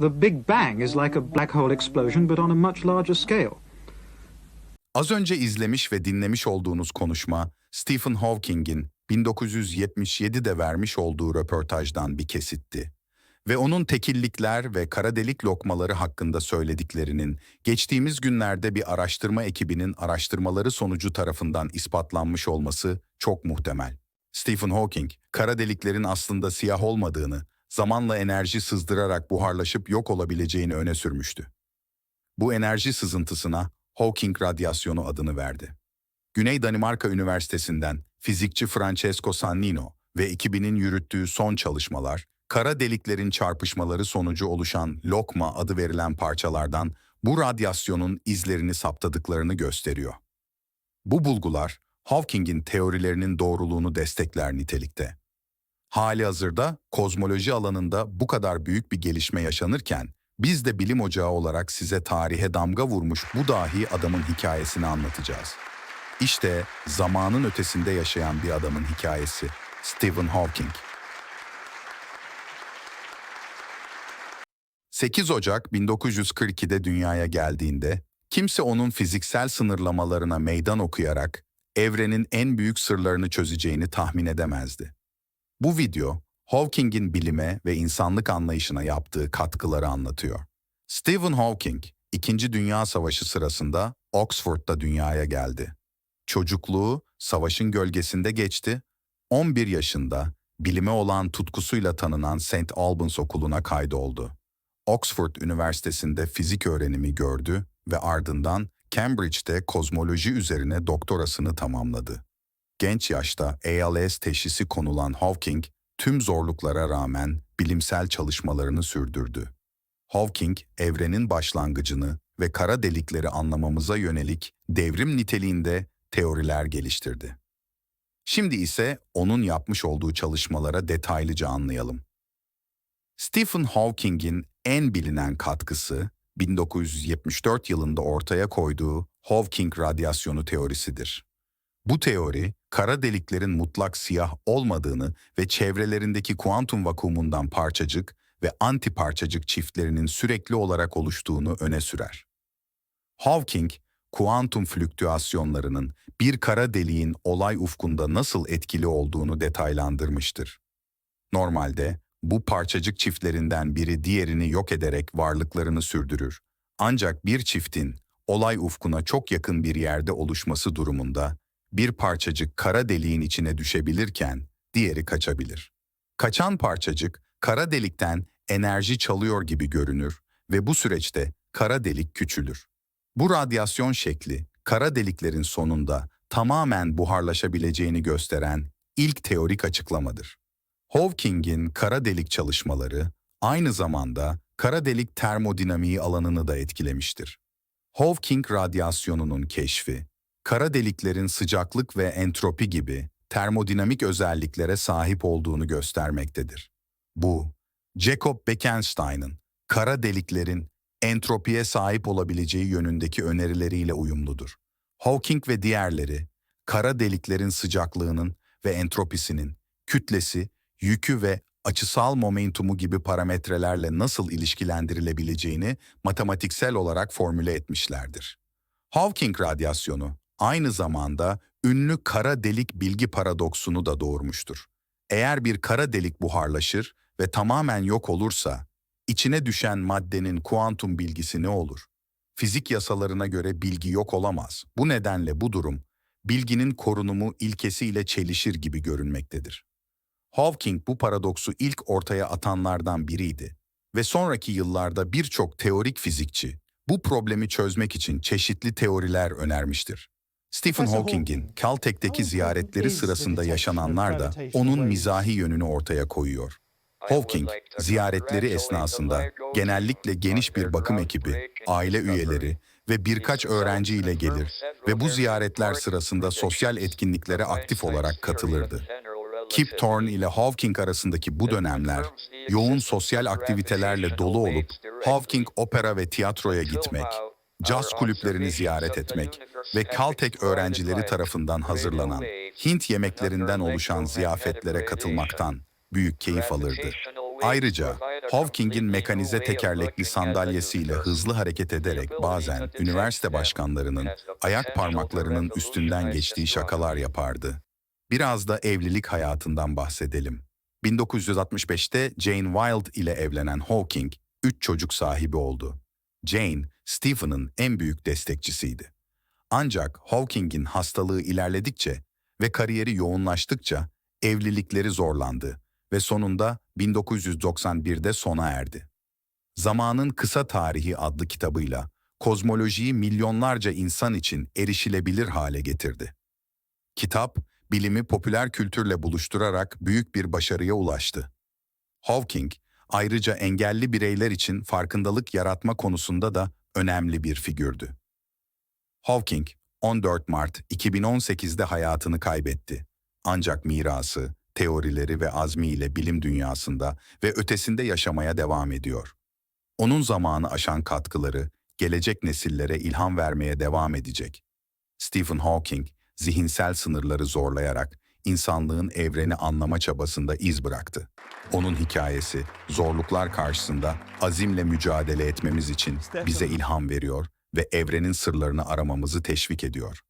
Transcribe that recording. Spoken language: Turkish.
The Big Bang is like a black hole explosion. But on a much larger scale. Az önce izlemiş ve dinlemiş olduğunuz konuşma, Stephen Hawking'in 1977'de vermiş olduğu röportajdan bir kesitti. Ve onun tekillikler ve kara delik lokmaları hakkında söylediklerinin geçtiğimiz günlerde bir araştırma ekibinin araştırmaları sonucu tarafından ispatlanmış olması çok muhtemel. Stephen Hawking, kara deliklerin aslında siyah olmadığını, zamanla enerji sızdırarak buharlaşıp yok olabileceğini öne sürmüştü. Bu enerji sızıntısına Hawking radyasyonu adını verdi. Güney Danimarka Üniversitesi'nden fizikçi Francesco Sannino ve ekibinin yürüttüğü son çalışmalar, kara deliklerin çarpışmaları sonucu oluşan lokma adı verilen parçalardan bu radyasyonun izlerini saptadıklarını gösteriyor. Bu bulgular, Hawking'in teorilerinin doğruluğunu destekler nitelikte. Hali hazırda kozmoloji alanında bu kadar büyük bir gelişme yaşanırken, biz de bilim ocağı olarak size tarihe damga vurmuş bu dahi adamın hikayesini anlatacağız. İşte zamanın ötesinde yaşayan bir adamın hikayesi, Stephen Hawking. 8 Ocak 1942'de dünyaya geldiğinde, kimse onun fiziksel sınırlamalarına meydan okuyarak evrenin en büyük sırlarını çözeceğini tahmin edemezdi. Bu video, Hawking'in bilime ve insanlık anlayışına yaptığı katkıları anlatıyor. Stephen Hawking, İkinci Dünya Savaşı sırasında Oxford'da dünyaya geldi. Çocukluğu savaşın gölgesinde geçti. 11 yaşında bilime olan tutkusuyla tanınan St. Albans Okulu'na kaydoldu. Oxford Üniversitesi'nde fizik öğrenimi gördü ve ardından Cambridge'de kozmoloji üzerine doktorasını tamamladı. Genç yaşta ALS teşhisi konulan Hawking, tüm zorluklara rağmen bilimsel çalışmalarını sürdürdü. Hawking, evrenin başlangıcını ve kara delikleri anlamamıza yönelik devrim niteliğinde teoriler geliştirdi. Şimdi ise onun yapmış olduğu çalışmalara detaylıca anlayalım. Stephen Hawking'in en bilinen katkısı 1974 yılında ortaya koyduğu Hawking radyasyonu teorisidir. Bu teori, kara deliklerin mutlak siyah olmadığını ve çevrelerindeki kuantum vakumundan parçacık ve antiparçacık çiftlerinin sürekli olarak oluştuğunu öne sürer. Hawking, kuantum flüktüasyonlarının bir kara deliğin olay ufkunda nasıl etkili olduğunu detaylandırmıştır. Normalde bu parçacık çiftlerinden biri diğerini yok ederek varlıklarını sürdürür. Ancak bir çiftin olay ufkuna çok yakın bir yerde oluşması durumunda bir parçacık kara deliğin içine düşebilirken diğeri kaçabilir. Kaçan parçacık kara delikten enerji çalıyor gibi görünür ve bu süreçte kara delik küçülür. Bu radyasyon şekli kara deliklerin sonunda tamamen buharlaşabileceğini gösteren ilk teorik açıklamadır. Hawking'in kara delik çalışmaları aynı zamanda kara delik termodinamiği alanını da etkilemiştir. Hawking radyasyonunun keşfi, kara deliklerin sıcaklık ve entropi gibi termodinamik özelliklere sahip olduğunu göstermektedir. Bu, Jacob Bekenstein'ın kara deliklerin entropiye sahip olabileceği yönündeki önerileriyle uyumludur. Hawking ve diğerleri, kara deliklerin sıcaklığının ve entropisinin, kütlesi, yükü ve açısal momentumu gibi parametrelerle nasıl ilişkilendirilebileceğini matematiksel olarak formüle etmişlerdir. Hawking radyasyonu aynı zamanda ünlü kara delik bilgi paradoksunu da doğurmuştur. Eğer bir kara delik buharlaşır ve tamamen yok olursa, içine düşen maddenin kuantum bilgisi ne olur? Fizik yasalarına göre bilgi yok olamaz. Bu nedenle bu durum, bilginin korunumu ilkesiyle çelişir gibi görünmektedir. Hawking bu paradoksu ilk ortaya atanlardan biriydi ve sonraki yıllarda birçok teorik fizikçi bu problemi çözmek için çeşitli teoriler önermiştir. Stephen Hawking'in Caltech'teki ziyaretleri sırasında yaşananlar da onun mizahi yönünü ortaya koyuyor. Hawking, ziyaretleri esnasında genellikle geniş bir bakım ekibi, aile üyeleri ve birkaç öğrenci ile gelir ve bu ziyaretler sırasında sosyal etkinliklere aktif olarak katılırdı. Kip Thorne ile Hawking arasındaki bu dönemler yoğun sosyal aktivitelerle dolu olup Hawking opera ve tiyatroya gitmek, caz kulüplerini ziyaret etmek ve Caltech öğrencileri tarafından hazırlanan Hint yemeklerinden oluşan ziyafetlere katılmaktan büyük keyif alırdı. Ayrıca Hawking'in mekanize tekerlekli sandalyesiyle hızlı hareket ederek bazen üniversite başkanlarının ayak parmaklarının üstünden geçtiği şakalar yapardı. Biraz da evlilik hayatından bahsedelim. 1965'te Jane Wilde ile evlenen Hawking, üç çocuk sahibi oldu. Jane, Stephen'ın en büyük destekçisiydi. Ancak Hawking'in hastalığı ilerledikçe ve kariyeri yoğunlaştıkça evlilikleri zorlandı ve sonunda 1991'de sona erdi. Zamanın Kısa Tarihi adlı kitabıyla kozmolojiyi milyonlarca insan için erişilebilir hale getirdi. Kitap, bilimi popüler kültürle buluşturarak büyük bir başarıya ulaştı. Hawking, ayrıca engelli bireyler için farkındalık yaratma konusunda da önemli bir figürdü. Hawking, 14 Mart 2018'de hayatını kaybetti. Ancak mirası, teorileri ve azmiyle bilim dünyasında ve ötesinde yaşamaya devam ediyor. Onun zamanı aşan katkıları gelecek nesillere ilham vermeye devam edecek. Stephen Hawking, zihinsel sınırları zorlayarak insanlığın evreni anlama çabasında iz bıraktı. Onun hikayesi zorluklar karşısında azimle mücadele etmemiz için bize ilham veriyor ve evrenin sırlarını aramamızı teşvik ediyor.